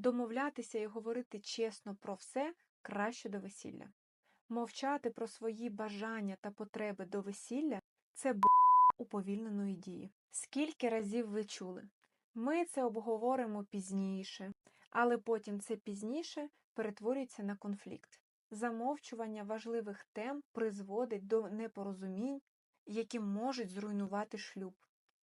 Домовлятися і говорити чесно про все краще до весілля. Мовчати про свої бажання та потреби до весілля це б уповільненої дії. Скільки разів ви чули? Ми це обговоримо пізніше, але потім це пізніше перетворюється на конфлікт. Замовчування важливих тем призводить до непорозумінь, які можуть зруйнувати шлюб.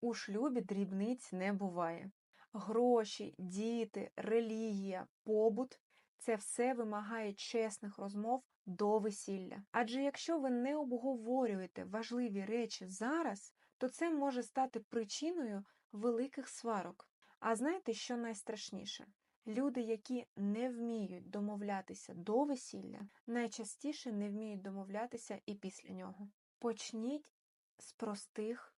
У шлюбі дрібниць не буває. Гроші, діти, релігія, побут це все вимагає чесних розмов до весілля. Адже якщо ви не обговорюєте важливі речі зараз, то це може стати причиною великих сварок. А знаєте, що найстрашніше? Люди, які не вміють домовлятися до весілля, найчастіше не вміють домовлятися і після нього. Почніть з простих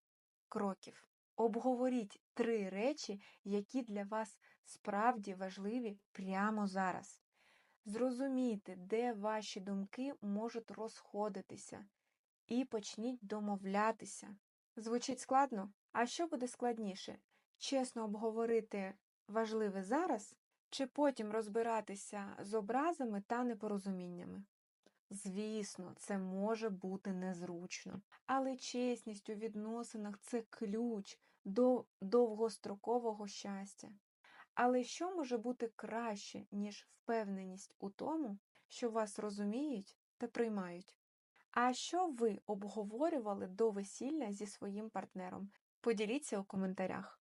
кроків. Обговоріть три речі, які для вас справді важливі прямо зараз. Зрозумійте, де ваші думки можуть розходитися, і почніть домовлятися. Звучить складно? А що буде складніше? Чесно обговорити важливе зараз, чи потім розбиратися з образами та непорозуміннями? Звісно, це може бути незручно, але чесність у відносинах це ключ до довгострокового щастя. Але що може бути краще, ніж впевненість у тому, що вас розуміють та приймають? А що ви обговорювали до весілля зі своїм партнером? Поділіться у коментарях.